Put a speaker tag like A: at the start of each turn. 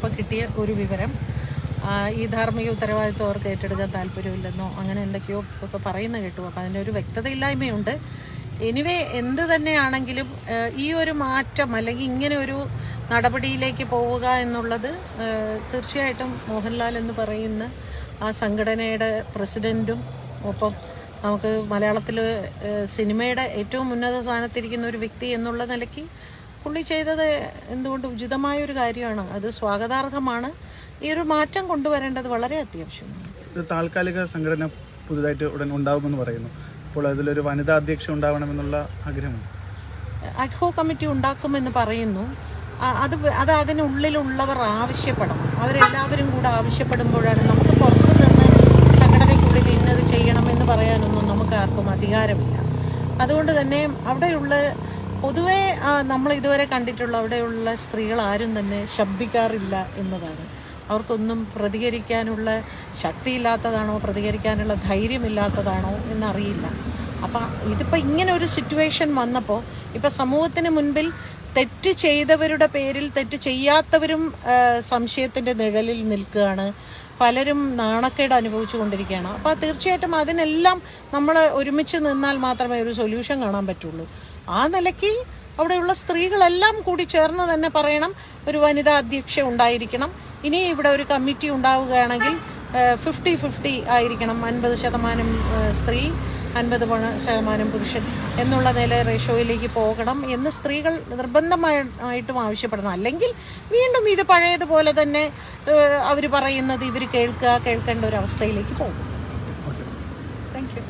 A: അന്വേഷിച്ചപ്പോൾ കിട്ടിയ ഒരു വിവരം ഈ ധാർമ്മിക ഉത്തരവാദിത്വം അവർക്ക് ഏറ്റെടുക്കാൻ താല്പര്യമില്ലെന്നോ അങ്ങനെ എന്തൊക്കെയോ ഒക്കെ പറയുന്ന കേട്ടു. അപ്പോൾ അതിന്റെ ഒരു വ്യക്തതയില്ലായ്മയുണ്ട്. എനിവേ എന്ത് തന്നെയാണെങ്കിലും ഈ ഒരു മാറ്റം അല്ലെങ്കിൽ ഇങ്ങനെ ഒരു നടപടിയിലേക്ക് പോവുക എന്നുള്ളത് തീർച്ചയായിട്ടും മോഹൻലാൽ എന്ന് പറയുന്ന ആ സംഘടനയുടെ പ്രസിഡന്റും ഒപ്പം നമുക്ക് മലയാളത്തിൽ സിനിമയുടെ ഏറ്റവും ഉന്നത സ്ഥാനത്തിരിക്കുന്ന ഒരു വ്യക്തി എന്നുള്ള നിലയ്ക്ക് പുള്ളി ചെയ്തത് എന്തുകൊണ്ട് ഉചിതമായ ഒരു കാര്യമാണ്. അത് സ്വാഗതാർഹമാണ്. ഈ ഒരു മാറ്റം കൊണ്ടുവരേണ്ടത് വളരെ അത്യാവശ്യമാണ്.
B: ഒരു താൽക്കാലിക സംഘടന പുതുതായിട്ട് ഉടൻ ഉണ്ടാവുമെന്ന് പറയുന്നു. അപ്പോൾ അതിലൊരു വനിതാ അധ്യക്ഷ ഉണ്ടാവണമെന്നുള്ള ആഗ്രഹമാണ്
A: അഡ്ഹോ കമ്മിറ്റി ഉണ്ടാക്കുമെന്ന് പറയുന്നു. അത് അത് അതിനുള്ളിലുള്ളവർ ആവശ്യപ്പെടണം. അവരെല്ലാവരും കൂടെ ആവശ്യപ്പെടുമ്പോഴാണ് നമുക്ക് പുറത്തു നിന്ന് സംഘടനയ്ക്കുള്ളിൽ ഇന്നത് ചെയ്യണമെന്ന് പറയാനൊന്നും നമുക്ക് ആർക്കും അധികാരമില്ല. അതുകൊണ്ട് തന്നെ അവിടെയുള്ള പൊതുവെ നമ്മൾ ഇതുവരെ കണ്ടിട്ടുള്ള അവിടെയുള്ള സ്ത്രീകൾ ആരും തന്നെ ശബ്ദിക്കാറില്ല എന്നതാണ്. അവർക്കൊന്നും പ്രതികരിക്കാനുള്ള ശക്തിയില്ലാത്തതാണോ പ്രതികരിക്കാനുള്ള ധൈര്യമില്ലാത്തതാണോ എന്നറിയില്ല. അപ്പം ഇതിപ്പോൾ ഇങ്ങനെ ഒരു സിറ്റുവേഷൻ വന്നപ്പോൾ ഇപ്പം സമൂഹത്തിന് മുൻപിൽ തെറ്റ് ചെയ്തവരുടെ പേരിൽ തെറ്റ് ചെയ്യാത്തവരും സംശയത്തിന്റെ നിഴലിൽ നിൽക്കുകയാണ്. പലരും നാണക്കേട് അനുഭവിച്ചു കൊണ്ടിരിക്കുകയാണ്. അപ്പോൾ തീർച്ചയായിട്ടും അതിനെല്ലാം നമ്മൾ ഒരുമിച്ച് നിന്നാൽ മാത്രമേ ഒരു സൊല്യൂഷൻ കാണാൻ പറ്റുള്ളൂ. ആ നിലയ്ക്ക് അവിടെയുള്ള സ്ത്രീകളെല്ലാം കൂടി ചേർന്ന് തന്നെ പറയണം ഒരു വനിതാ അധ്യക്ഷ ഉണ്ടായിരിക്കണം. ഇനി ഇവിടെ ഒരു കമ്മിറ്റി ഉണ്ടാവുകയാണെങ്കിൽ ഫിഫ്റ്റി ഫിഫ്റ്റി ആയിരിക്കണം. അൻപത് ശതമാനം സ്ത്രീ അൻപത് ശതമാനം പുരുഷൻ എന്നുള്ള നില റേഷ്യോയിലേക്ക് പോകണം എന്ന് സ്ത്രീകൾ നിർബന്ധമായിട്ടും ആവശ്യപ്പെടണം. അല്ലെങ്കിൽ വീണ്ടും ഇത് പഴയതുപോലെ തന്നെ അവർ പറയുന്നത് ഇവർ കേൾക്കുക കേൾക്കേണ്ട ഒരു അവസ്ഥയിലേക്ക് പോകും. Thank you